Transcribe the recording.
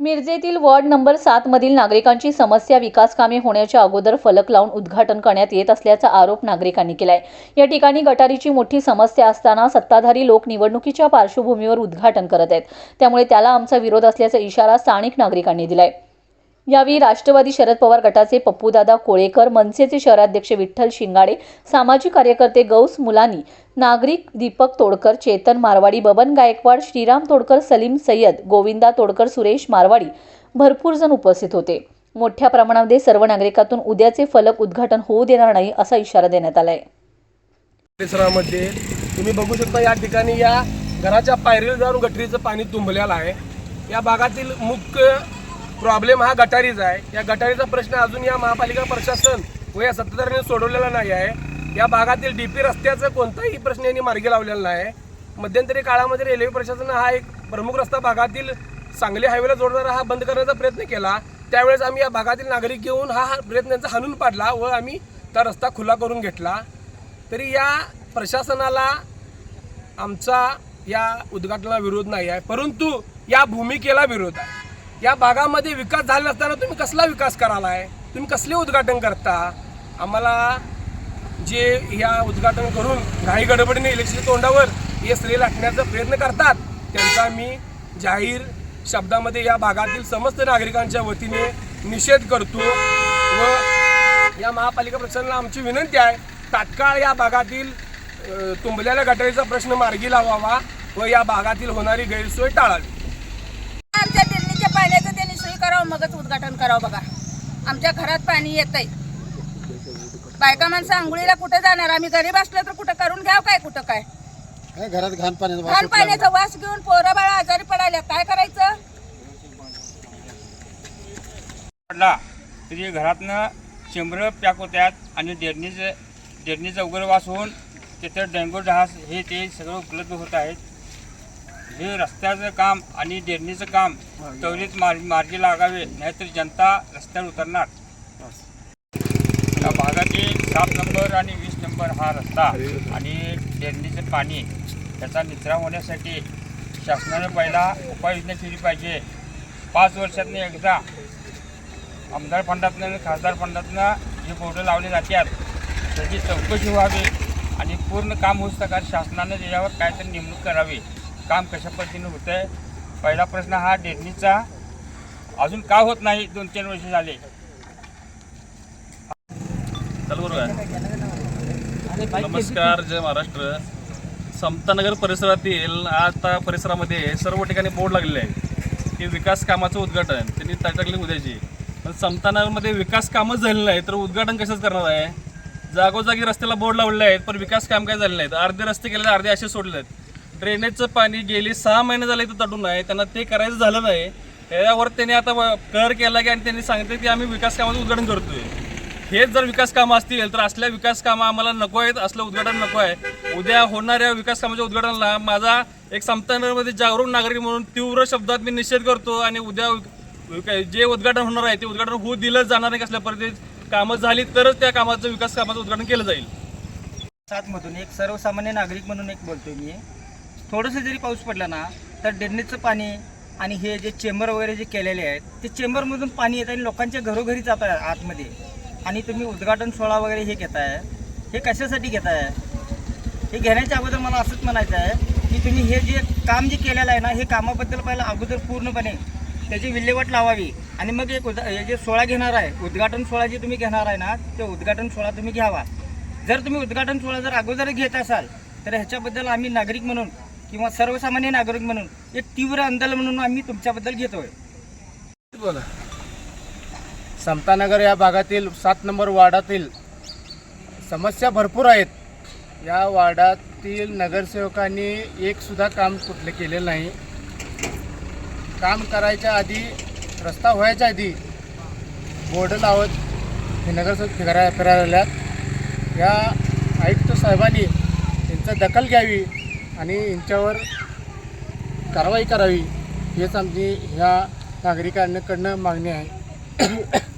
मिरजेतील ward number सात मधील नागरिकांची समस्या विकास कामे होण्याच्या अगोदर फलक लावून उद्घाटन करण्यात येत असल्याचा आरोप नागरिकांनी केलाय. या ठिकाणी गटारीची मोठी समस्या असताना सत्ताधारी लोक निवडणुकीच्या पार्श्वभूमीवर उद्घाटन करत आहेत. त्यामुळे त्याला आमचा विरोध असल्याचा इशारा स्थानिक नागरिकांनी दिलाय. यावेळी राष्ट्रवादी शरद पवार गटाचे पप्पूदादा कोळेकर मनसेचे शहराध्यक्ष विठ्ठल शिंगाडे सामाजिक कार्यकर्ते गौस मुलानी नागरिक दीपक तोडकर चेतन मारवाडी बबन गायकवाड श्रीराम तोडकर सलीम सय्यद गोविंदा तोडकर सुरेश मारवाडी भरपूर जण उपस्थित होते. मोठ्या प्रमाणामध्ये सर्व नागरिकातून उद्याचे फलक उद्घाटन होऊ देणार नाही असा इशारा देण्यात आलाय. परिसरामध्ये तुम्ही बघू शकता या ठिकाणी या घराच्या पायरीला जाऊन गटरीचं पाणी तुंबलेलं आहे. या भागातील मुख्य प्रॉब्लेम हा गटारीचा आहे. या गटारीचा प्रश्न अजून या महापालिका प्रशासन व या सत्ताधाऱ्यांनी सोडवलेला नाही आहे. या भागातील डी पी रस्त्याचा कोणताही प्रश्न यांनी मार्गी लावलेला नाही मध्यंतरी काळामध्ये रेल्वे प्रशासनानं हा एक प्रमुख रस्ता भागातील सांगली हायवेला जोडणारा हा बंद करण्याचा प्रयत्न केला. त्यावेळेस आम्ही या भागातील नागरिक घेऊन हा हा प्रयत्न यांचा हाणून पाडला व आम्ही त्या रस्ता खुला करून घेतला. तरी या प्रशासनाला आमचा या उद्घाटनाला विरोध नाही आहे. परंतु या भूमिकेला विरोध आहे. या भागामध्ये विकास झाला नसताना तुम्ही कसला विकास करायला आहे तुम्ही कसले उद्घाटन करता? आम्हाला जे या उद्घाटन करून घाई गडबडीने इलेक्शन तोंडावर हे श्रेय लाटण्याचा प्रयत्न करतात त्यांचा मी जाहीर शब्दामध्ये या भागातील समस्त नागरिकांच्या वतीने निषेध करतो व या महापालिका प्रशासनाला आमची विनंती आहे तात्काळ या भागातील तुंबलेल्या गटारीचा प्रश्न मार्गी लावावा व या भागातील होणारी गैरसोय टाळावी. करावं मगच उद्घाटन करावं बघा. आमच्या घरात पाणी येतंय. बायका माणसं आंघोळीला कुठे जाणार? आम्ही गरीब असलो तर कुठं करून घ्याव काय? कुठं काय? काय घरात घाण पाण्याचा वास घाण सुटला. पाण्याचा वास घेऊन पोरं बाळा आजारी पडायला काय करायचं? पडला तरी घरातनं चेंबर पॅक होत्यात आणि डेरणीचं डेरणीचा उग्र वास होऊन तिथं डेंगू ढास हे ते सगळं उपलब्ध होत आहेत. हे रस्त्याचं काम आणि डेरणीचं काम त्वरित मार मार्गी लागावे नाहीतर जनता रस्त्यावर उतरणार. या भागातील सात नंबर आणि वीस नंबर हा रस्ता आणि डेरणीचं पाणी त्याचा निचरा होण्यासाठी शासनाने पहिला उपाययोजना केली पाहिजे. पाच वर्षातनं एकदा आमदार फंडातनं आणि खासदार फंडातनं जे बोर्ड लावले जातात त्याची चौकशी व्हावी आणि पूर्ण काम होऊच का शासनानं त्याच्यावर काहीतरी नेमणूक करावी. काम कशा पद्धतीनं होतं आहे पहिला प्रश्न हा डेरणीचा अजून का होत नाही? दोन तीन वर्ष झाले. नमस्कार जय महाराष्ट्र. समतानगर परिसरातील आता परिसरामध्ये सर्व ठिकाणी बोर्ड लागलेले आहे की विकास कामाचं उद्घाटन. त्यांनी टाकले उद्याची. पण समतानगरमध्ये विकास कामच झालेलं नाही तर उद्घाटन कसंच करणार आहे? जागोजागी रस्त्याला बोर्ड लावले आहेत पण विकास काम काय झालेलं नाहीत? अर्धे रस्ते केले अर्धे असे सोडले आहेत ड्रेनेजचं पाणी गेली सहा महिने झाले इथं तटून आहे. त्यांना ते करायचं झालं नाही. त्यावर त्यांनी आता कर केला की आणि त्यांनी सांगितलं की आम्ही विकास कामाचं उद्घाटन करतोय. हेच जर विकास कामं असतील तर असल्या विकास कामं आम्हाला नको आहेत असलं उद्घाटन नको आहे. उद्या होणाऱ्या विकास कामाच्या उद्घाटनाला माझा एक समतानगरमध्ये जागरूक नागरिक म्हणून तीव्र शब्दात मी निषेध करतो आणि उद्या जे उद्घाटन होणार आहे ते उद्घाटन होऊ दिलं जाणार नाही कसल्या पद्धतीत कामं झाली तरच त्या कामाचं विकास कामाचं उद्घाटन केलं जाईल. सातमधून एक सर्वसामान्य नागरिक म्हणून एक बोलतोय मी. थोडंसं जरी पाऊस पडला ना तर डेरणीचं पाणी आणि हे जे चेंबर वगैरे जे केलेले आहेत ते चेंबरमधून पाणी येत आणि लोकांच्या घरोघरी जात आहे आतमध्ये. आणि तुम्ही उद्घाटन सोहळा वगैरे हे घेताय. हे कशासाठी घेताय? हे घेण्याच्या अगोदर मला असंच म्हणायचं आहे की तुम्ही हे जे काम जे केलेलं आहे ना हे कामाबद्दल पहिलं अगोदर पूर्णपणे त्याची विल्हेवाट लावावी. आणि मग एक उद हे जे सोहळा घेणार आहे उद्घाटन सोहळा जे तुम्ही घेणार आहे ना ते उद्घाटन सोहळा तुम्ही घ्यावा. जर तुम्ही उद्घाटन सोहळा जर अगोदर घेत असाल तर ह्याच्याबद्दल आम्ही नागरिक म्हणून किंवा सर्वसामान्य नागरिक म्हणून एक तीव्र आंदोलन म्हणून आम्ही तुमच्याबद्दल घेतोय. बोला. समतानगर या भागातील सात नंबर वार्डातील समस्या भरपूर आहेत. या वार्डातील नगरसेवकांनी एकसुद्धा काम कुठले केलेलं नाही. काम करायच्या आधी रस्ता व्हायच्या आधी बोर्ड लावत हे नगरसेवक फिरा फिरायला या आयुक्त साहेबांनी त्यांचं दखल घ्यावी. आणि यांच्यावर कारवाई करावी हेच आमची ह्या नागरिकांकडनं मागणी आहे.